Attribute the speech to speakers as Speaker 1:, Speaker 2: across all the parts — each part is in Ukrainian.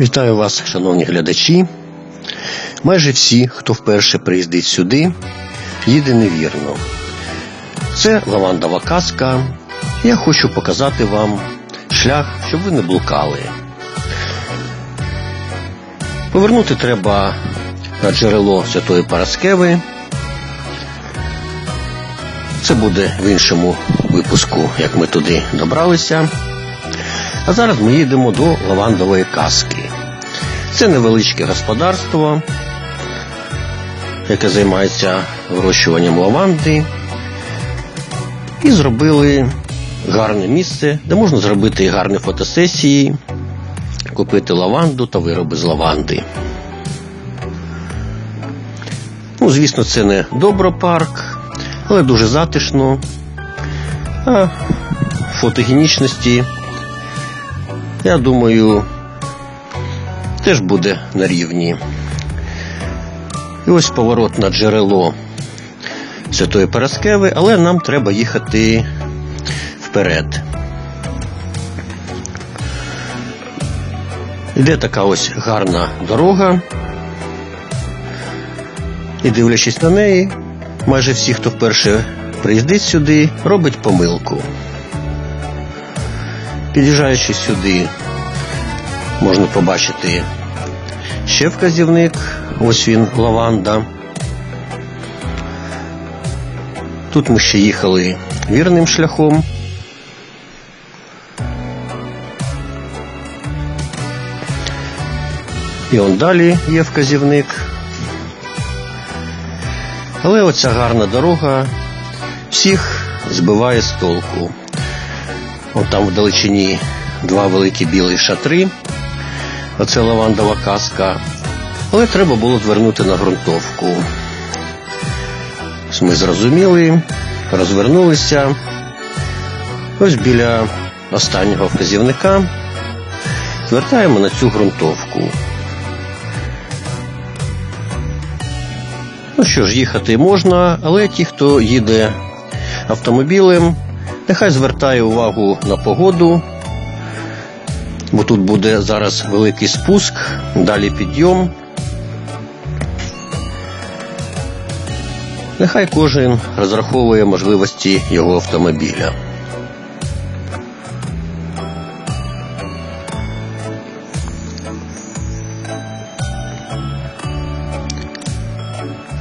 Speaker 1: Вітаю вас, шановні глядачі. Майже всі, хто вперше приїздить сюди, їде невірно. Це лавандова казка. Я хочу показати вам шлях, щоб ви не блукали. Повернути треба на джерело Святої Параскеви. Це буде в іншому випуску, як ми туди добралися. А зараз ми їдемо до лавандової казки. Це невеличке господарство, яке займається вирощуванням лаванди. І зробили гарне місце, де можна зробити гарні фотосесії, купити лаванду та вироби з лаванди. Ну, звісно, це не добропарк, але дуже затишно. А фотогенічності я думаю, теж буде на рівні. І ось поворот на джерело Святої Параскеви, але нам треба їхати вперед. Іде така ось гарна дорога. І дивлячись на неї, майже всі, хто вперше приїздить сюди, робить помилку. Під'їжджаючи сюди, можна побачити ще вказівник, ось він, лаванда. Тут ми ще їхали вірним шляхом. І он далі є вказівник. Але оця гарна дорога всіх збиває з толку. От там вдалечині два великі білі шатри. Оце лавандова казка. Але треба було звернути на ґрунтовку. Ми зрозуміли, розвернулися. Ось біля останнього вказівника звертаємо на цю ґрунтовку. Ну що ж, їхати можна, але ті, хто їде автомобілем, нехай звертає увагу на погоду, бо тут буде зараз великий спуск, далі підйом. Нехай кожен розраховує можливості його автомобіля.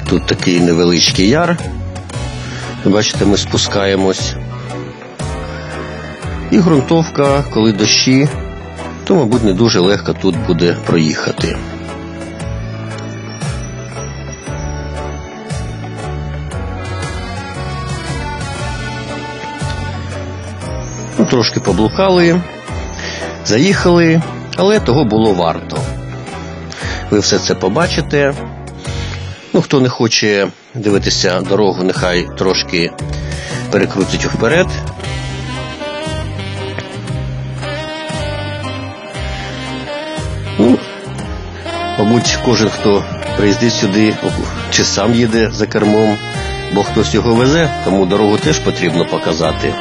Speaker 1: Тут такий невеличкий яр. Бачите, ми спускаємось. І ґрунтовка, коли дощі, то, мабуть, не дуже легко тут буде проїхати. Ну, Трошки поблукали, заїхали, але того було варто. Ви все це побачите. Ну, хто не хоче дивитися дорогу, нехай трошки перекрутить вперед. Мабуть, кожен, хто приїздить сюди, чи сам їде за кермом, бо хтось його везе, тому дорогу теж потрібно показати.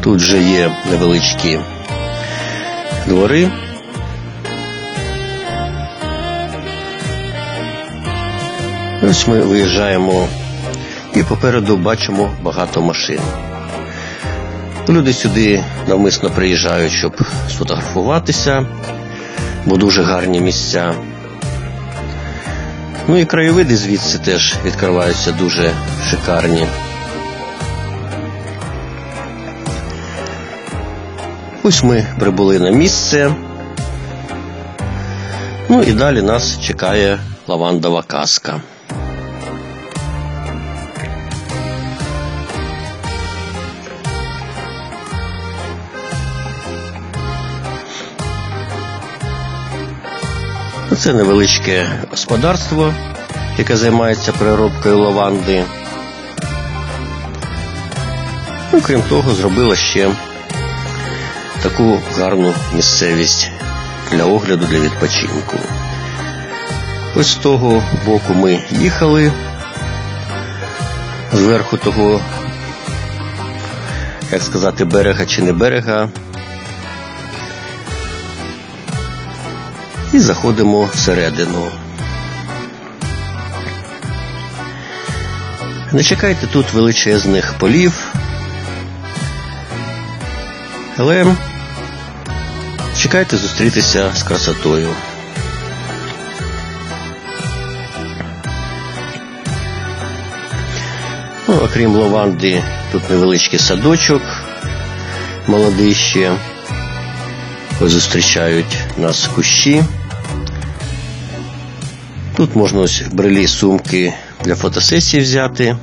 Speaker 1: Тут же є невеличкі двори. Ось ми виїжджаємо і попереду бачимо багато машин. Люди сюди навмисно приїжджають, щоб сфотографуватися, бо дуже гарні місця. Ну і краєвиди звідси теж відкриваються дуже шикарні. Ось ми прибули на місце. Ну і далі нас чекає лавандова казка. Це невеличке господарство, яке займається переробкою лаванди. Ну, крім того, зробила ще таку гарну місцевість для огляду, для відпочинку. Ось з того боку ми їхали. Зверху того як сказати, берега чи не берега. І заходимо всередину. Не чекайте тут величезних полів, але чекайте зустрітися з красотою. Ну, окрім лаванди, тут невеличкий садочок, молодий ще. Зустрічають нас кущі. Тут можна ось брелі сумки для фотосесії взяти.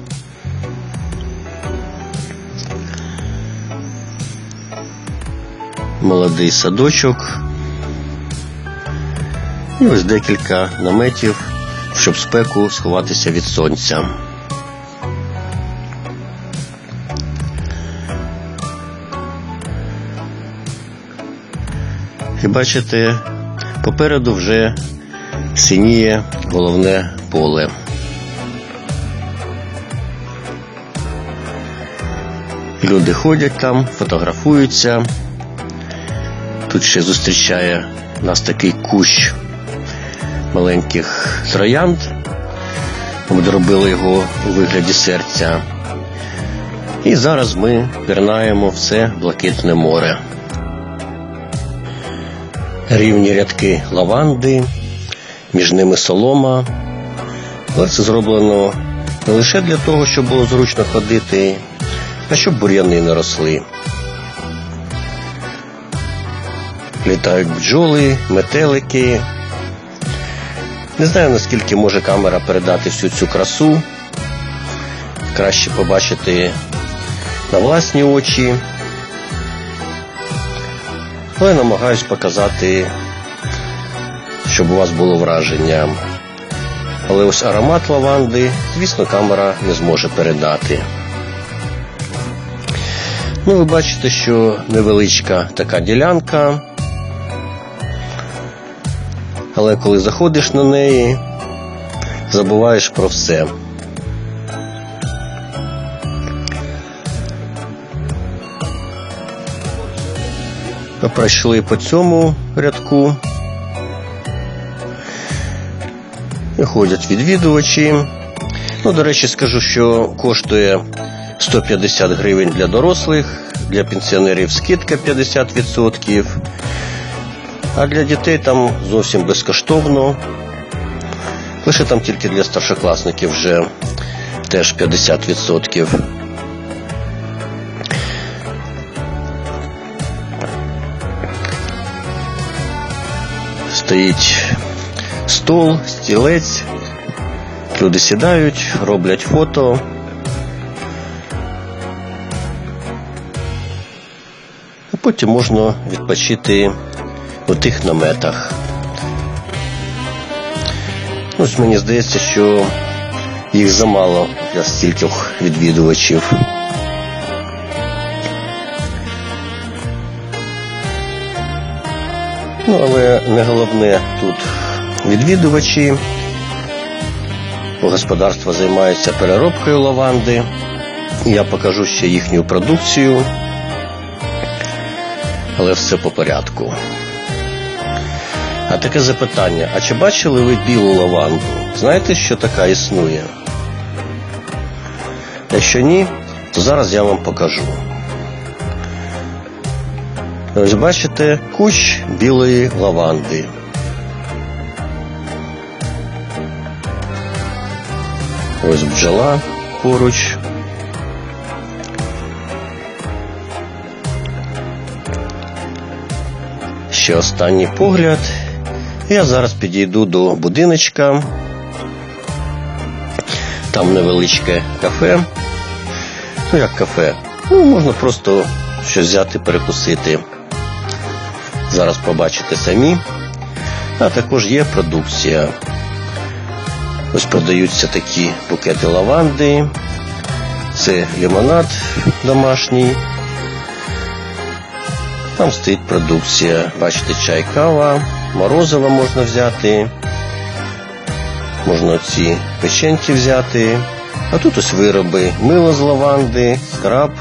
Speaker 1: Молодий садочок. І ось декілька наметів, щоб спеку сховатися від сонця. І бачите, попереду вже синіє головне поле. Люди ходять там, фотографуються. Тут ще зустрічає нас такий кущ маленьких троянд. Ми доробили його у вигляді серця. І зараз ми пірнаємо в це блакитне море. Рівні рядки лаванди, між ними солома. Але це зроблено не лише для того, щоб було зручно ходити, а щоб бур'яни не росли. Літають бджоли, метелики. Не знаю, наскільки може камера передати всю цю красу. Краще побачити на власні очі. Але намагаюсь показати, щоб у вас було враження. Але ось аромат лаванди, звісно, камера не зможе передати. Ну, ви бачите, що невеличка така ділянка. Але коли заходиш на неї, забуваєш про все. Пройшли по цьому рядку. І ходять відвідувачі. Ну, до речі, скажу, що коштує 150 гривень для дорослих, для пенсіонерів скидка 50%. А для дітей там зовсім безкоштовно. Лише там тільки для старшокласників вже теж 50%. Стоїть стол, стілець. Люди сідають, роблять фото. А потім можна відпочити у тих наметах. Ось мені здається, що їх замало для стількох відвідувачів. Ну, але не головне тут відвідувачі. Господарство займається переробкою лаванди. Я покажу ще їхню продукцію, але все по порядку. А таке запитання: а чи бачили ви білу лаванду? Знаєте, що така існує? Якщо ні, то зараз я вам покажу. Ось бачите кущ білої лаванди. Ось бджола поруч. Ще останній погляд. Я зараз підійду до будиночка. Там невеличке кафе. Ну, як кафе. Ну, можна просто щось взяти, перекусити. Зараз побачите самі. А також є продукція. Ось продаються такі букети лаванди. Це лимонад домашній. Там стоїть продукція. Бачите, чай, кава, морозиво можна взяти. Можна ці печеньки взяти. А тут ось вироби. Мило з лаванди, скраб,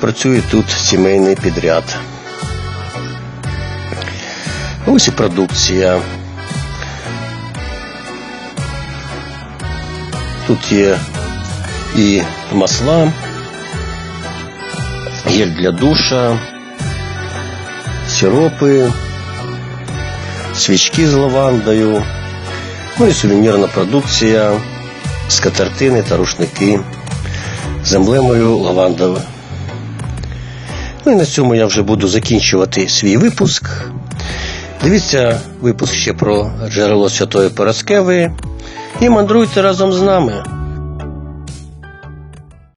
Speaker 1: Працює тут сімейний підряд. Ось і продукція. Тут є і масла, гель для душа, сиропи, свічки з лавандою, ну і сувенірна продукція, скатертини та рушники з емблемою лавандове. Ну і на цьому я вже буду закінчувати свій випуск. Дивіться випуск ще про джерело Святої Параскеви і мандруйте разом з нами.